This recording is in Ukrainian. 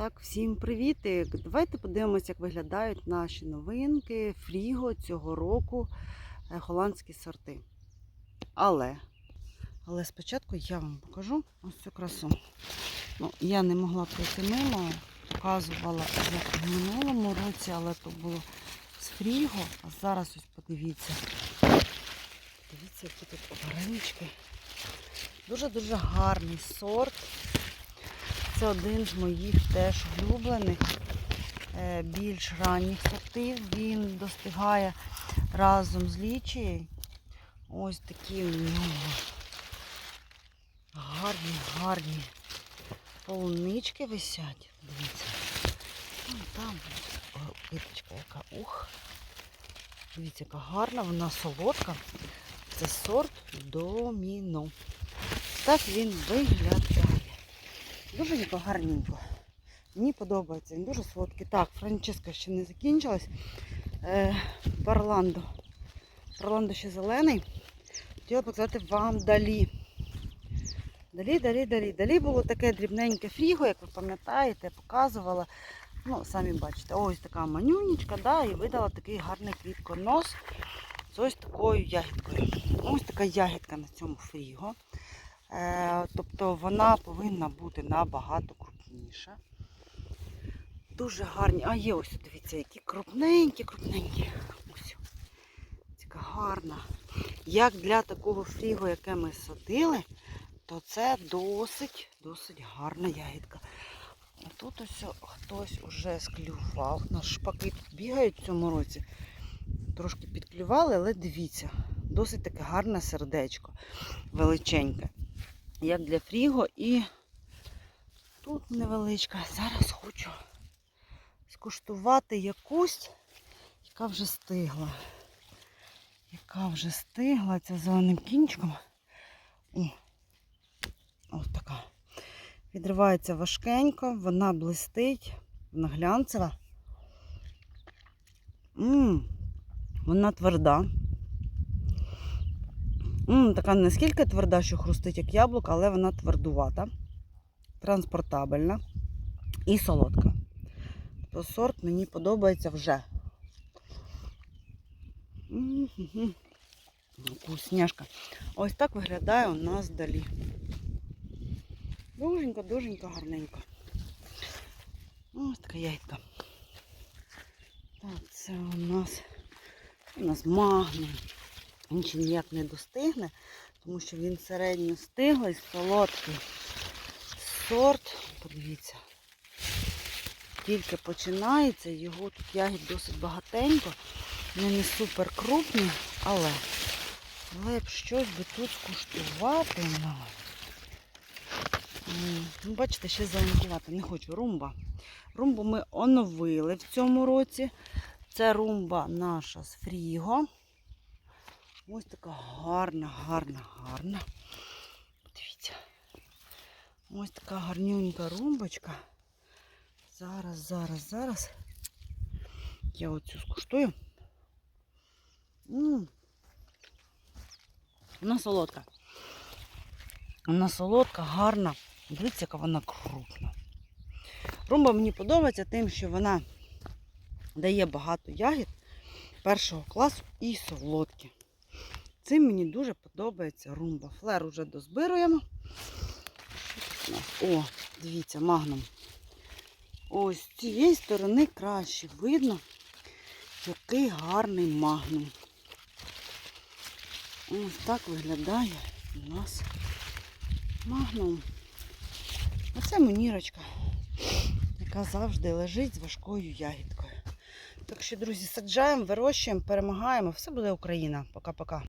Так, всім привіт! Давайте подивимося, як виглядають наші новинки Фріго цього року е, голландські сорти. Але, але спочатку я вам покажу ось цю красу. Ну, я не могла пройти мимо, показувала як в минулому році, але то було з Фріго. А зараз ось подивіться. Дивіться, які тут варенички. Дуже-дуже гарний сорт. Це один з моїх теж улюблених, е, більш ранніх сортів. Він достигає разом з лічією. Ось такі у нього гарні, гарні полунички висять. Дивіться. Вон там квіточка яка. Ух. Дивіться, яка гарна, вона солодка. Це сорт доміно. Так він виглядає. Дуже гарненько. Мені подобається, він дуже солодкий. Так, Франческа ще не закінчилась. Е, Парландо. Парландо ще зелений. Хотіла показати вам далі. Далі, далі, далі. Далі було таке дрібненьке фріго, як ви пам'ятаєте, показувала. Ну, самі бачите, ось така манюнічка, да, і видала такий гарний квітконос з ось такою ягідкою. Ось така ягідка на цьому фріго. Е, тобто вона повинна бути набагато крупніша. Дуже гарні. А є ось, дивіться, які крупненькі, крупненькі. Ось. Така гарна. Як для такого фрігу, яке ми садили, то це досить, досить гарна ягідка. А тут ось хтось уже склював. Наші шпаки тут бігають в цьому році. Трошки підклювали, але дивіться, досить таке гарне сердечко, величеньке як для фріго. І тут невеличка. Зараз хочу скуштувати якусь, яка вже стигла. Яка вже стигла ця зеленим кінчиком. О, ось така. Відривається важкенько, вона блистить, вона глянцева. Ммм, вона тверда. Така не скільки тверда, що хрустить, як яблуко, але вона твердувата, транспортабельна і солодка. То сорт мені подобається вже. Вкусняшка. Ось так виглядає у нас далі. Дуженько, гарненько. Ось така яйка. Так, це у нас у нас магнум. Він ще ніяк не достигне, тому що він середньо стиглий, солодкий сорт. Подивіться, тільки починається, його тут ягід досить багатенько. Вони не супер крупні, але б щось би тут скуштувати. Ну, Бачите, ще зеленкувати. Не хочу румба. Румбу ми оновили в цьому році. Це румба наша з фріго. Ось така гарна, гарна, гарна. Дивіться. Ось така гарнюнька румбочка. Зараз, зараз, зараз. Я оцю скуштую. М Вона солодка. Вона солодка, гарна. Дивіться, яка вона крупна. Румба мені подобається тим, що вона дає багато ягід першого класу і солодкі. Цим мені дуже подобається румба. Флер уже дозбируємо. О, дивіться, магнум. Ось з цієї сторони краще видно, який гарний магнум. Ось так виглядає у нас магнум. А це монірочка, яка завжди лежить з важкою ягідкою. Так що, друзі, саджаємо, вирощуємо, перемагаємо. Все буде Україна. Пока-пока.